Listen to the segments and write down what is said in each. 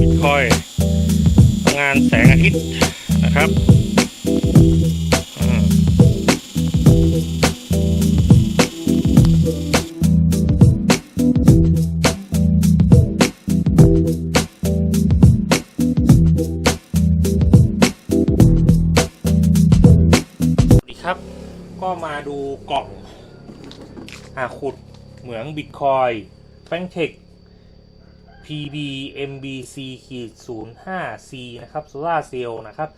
บิตคอยพลังานแสงอาทิตย์นะครับสวัสดีครับก็มาดูกล่องอาขุดเหมืองบิตคอยแฟงเทค PBMBC ขีด 05 C นะครับโซลาเซลล์นะครับ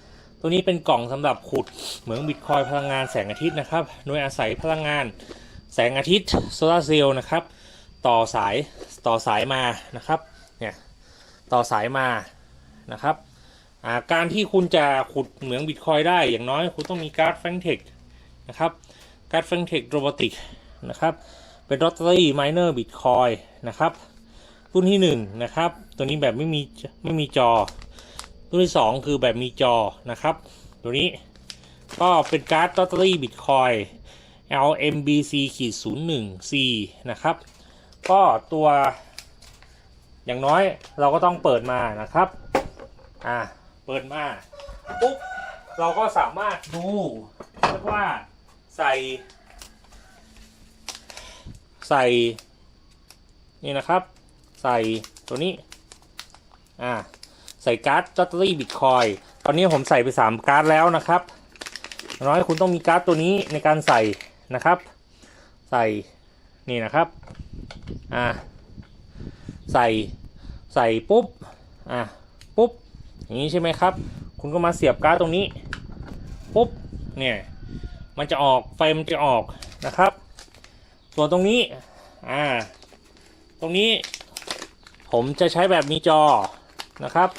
ตัวนี้เป็นกล่องสำหรับขุดเหมืองบิตคอยพลังงานแสงอาทิตย์นะครับ โดยอาศัยพลังงานแสงอาทิตย์โซลาเซลล์นะครับ ต่อสายต่อสายมานะครับ เนี่ย ต่อสายมานะครับาการที่คุณจะขุดเหมืองบิตคอยได้อย่างน้อยคุณต้องมีการ์ดแฟงเทคนะครับการ์ดแฟงเทคโรบอติกนะครับ เป็นลอตเตอรี่ไมเนอร์บิตคอยนะครับ รุ่นที่หนึ่งนะครับ ตัวนี้แบบไม่มีไม่มีจอ รุ่นที่สองคือแบบมีจอนะครับ ตัวนี้ก็เป็นการ์ดลอตเตอรี่บิตคอย LMBC ขีด01 C นะครับ ก็ตัว อย่างน้อยเราก็ต้องเปิดมานะครับ อ่า เปิดมา ปุ๊บ เราก็สามารถดูเรียกว่าใส่ ใส่ นี่นะครับ ใส่ตัวนี้ อ่า ใส่การ์ดลอตเตอรี่บิตคอยตอนนี้ผมใส่ไป 3 การ์ดแล้วนะครับน้อยคุณต้องมีการ์ดตัวนี้ในการใส่นะครับ ใส่นี่นะครับ อ่า ใส่ใส่ปุ๊บ อ่าปุ๊บ อย่างนี้ใช่ไหมครับ คุณก็มาเสียบการ์ดตรงนี้ ปุ๊บ เนี่ย มันจะออก ไฟมันจะออกนะครับ ส่วนตรงนี้ อ่า ตรงนี้ ผมจะใช้แบบมีจอนะครับ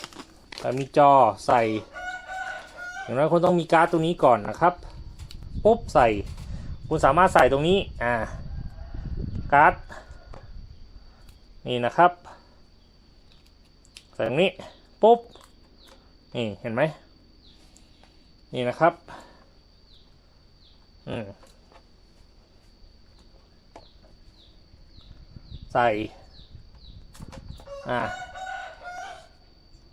แบบมีจอใส่ อย่างน้อยคุณต้องมีการ์ดตรงนี้ก่อนนะครับปุ๊บใส่ คุณสามารถใส่ตรงนี้อ่าการ์ดนี่นะครับ ใส่ตรงนี้ปุ๊บนี่เห็นไหมนี่นะครับอืมใส่ อ่า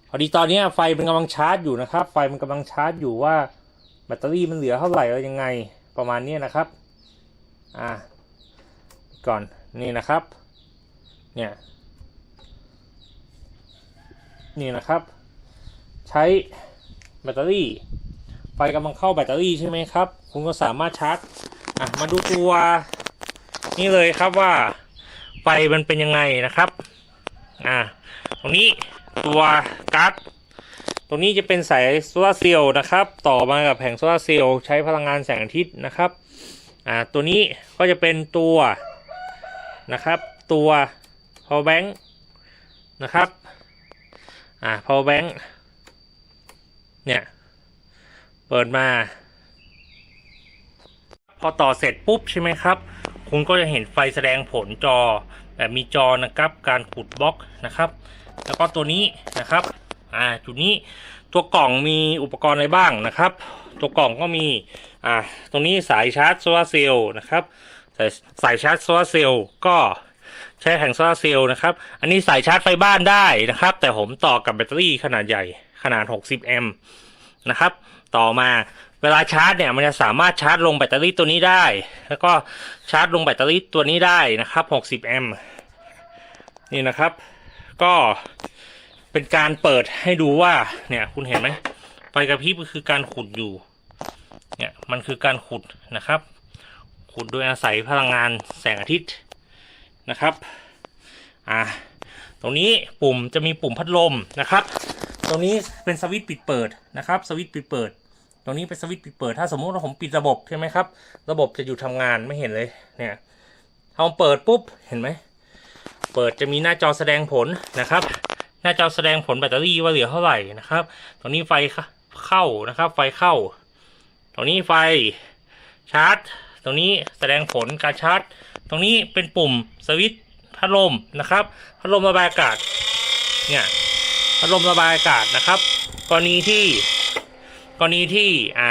พอดีตอนนี้ไฟมันกำลังชาร์จอยู่นะครับ ไฟมันกำลังชาร์จอยู่ว่า แบตเตอรี่มันเหลือเท่าไหร่แล้วยังไงประมาณนี้นะครับ อ่า ก่อนนี่นะครับ เนี่ย นี่นะครับ ใช้แบตเตอรี่ ไฟกำลังเข้าแบตเตอรี่ใช่ไหมครับ คุณก็สามารถชาร์จ อะ มาดูตัว นี่เลยครับว่า ไฟมันเป็นยังไงนะครับ อ่าตรงนี้ตัวการ์ดตรงนี้จะเป็นสายโซลาเซลล์นะครับ ต่อมากับแผงโซลาเซลล์ใช้พลังงานแสงอาทิตย์นะครับอ่าตัวนี้ก็จะเป็นตัวนะครับตัว power bank นะครับอ่า power bank เนี่ยเปิดมา พอต่อเสร็จปุ๊บใช่ไหมครับ คุณก็จะเห็นไฟแสดงผลจอ แบบมีจอนะครับการขุดบล็อกนะครับ แล้วก็ตัวนี้นะครับอ่าจุดนี้ตัวกล่องมีอุปกรณ์อะไรบ้างนะครับ ตัวกล่องก็มีอ่าตรงนี้สายชาร์จโซลาร์เซลล์นะครับสายสายชาร์จโซลาร์เซลล์ก็ใช้แผงโซลาร์เซลล์นะครับ อันนี้สายชาร์จไฟบ้านได้นะครับ แต่ผมต่อกับแบตเตอรี่ขนาดใหญ่ขนาด 60 แอมป์นะครับ ต่อมา เวลาชาร์จเนี่ยมันจะสามารถชาร์จลงแบตเตอรี่ตัวนี้ได้ แล้วก็ชาร์จลงแบตเตอรี่ตัวนี้ได้นะครับ 60 แอมป์นี่นะครับ ก็เป็นการเปิดให้ดูว่าเนี่ยคุณเห็นไหมไฟกระพริบก็คือการขุดอยู่ เนี่ยมันคือการขุดนะครับ ขุดโดยอาศัยพลังงานแสงอาทิตย์นะครับอ่าตรงนี้ปุ่มจะมีปุ่มพัดลมนะครับ ตรงนี้เป็นสวิตช์ปิดเปิดนะครับ สวิตช์ปิดเปิด รงนี้เป็นสวิตช์ปิดเปิด ถ้าสมมุติว่าผมปิดระบบใช่ไหมครับ ระบบจะอยู่ทำงานไม่เห็นเลย เนี่ยเอาเปิดปุ๊บ เห็นไหม เปิดจะมีหน้าจอแสดงผลนะครับ หน้าจอแสดงผลแบตเตอรี่ว่าเหลือเท่าไหร่นะครับ ตรงนี้ไฟเข้านะครับ ไฟเข้า ตรงนี้ไฟชาร์จ ตรงนี้แสดงผลการชาร์จ ตรงนี้เป็นปุ่มสวิตช์พัดลมนะครับ พัดลมระบายอากาศ เนี่ย พัดลมระบายอากาศนะครับ กรณีที่ กรณีที่อ่า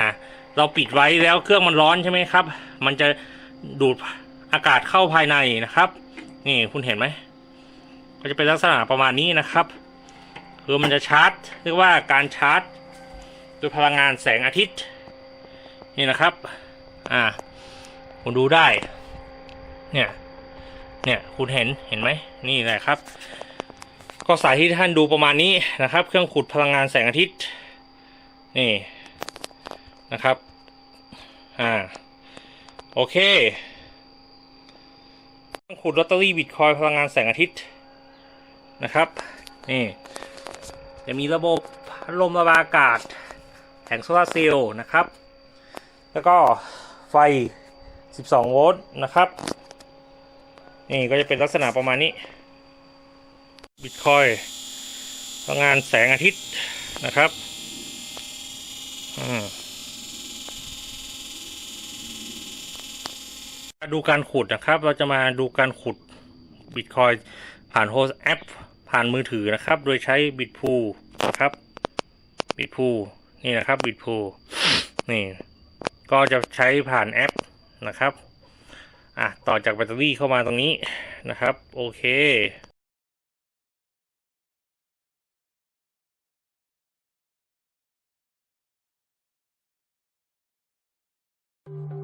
เราปิดไว้แล้วเครื่องมันร้อนใช่ไหมครับ มันจะดูดอากาศเข้าภายในนะครับ นี่คุณเห็นไหมก็จะเป็นลักษณะประมาณนี้นะครับ คือมันจะชาร์จเรียกว่าการชาร์จด้วยพลังงานแสงอาทิตย์ นี่นะครับ อ่า คุณดูได้ เนี่ย เนี่ยคุณเห็นเห็นไหมนี่แหละครับ ก็สายที่ท่านดูประมาณนี้นะครับ เครื่องขุดพลังงานแสงอาทิตย์ นี่ นะครับ อ่า โอเคขุดลอตเตอรี่บิตคอยพลังงานแสงอาทิตย์นะครับ นี่ จะมีระบบพัดลมระบายอากาศแผงโซลาเซลล์นะครับ แล้วก็ไฟ 12 โวลต์นะครับ นี่ก็จะเป็นลักษณะประมาณนี้บิตคอยพลังงานแสงอาทิตย์นะครับ อืม มาดูการขุดนะครับ เราจะมาดูการขุดบิตคอยผ่านโฮสแอป ผ่านมือถือนะครับ โดยใช้บิตพูนะครับบิตพูนี่นะครับบิตพูนี่ ก็จะใช้ผ่านแอปนะครับ อะ ต่อจากแบตเตอรี่เข้ามาตรงนี้นะครับ โอเค Thank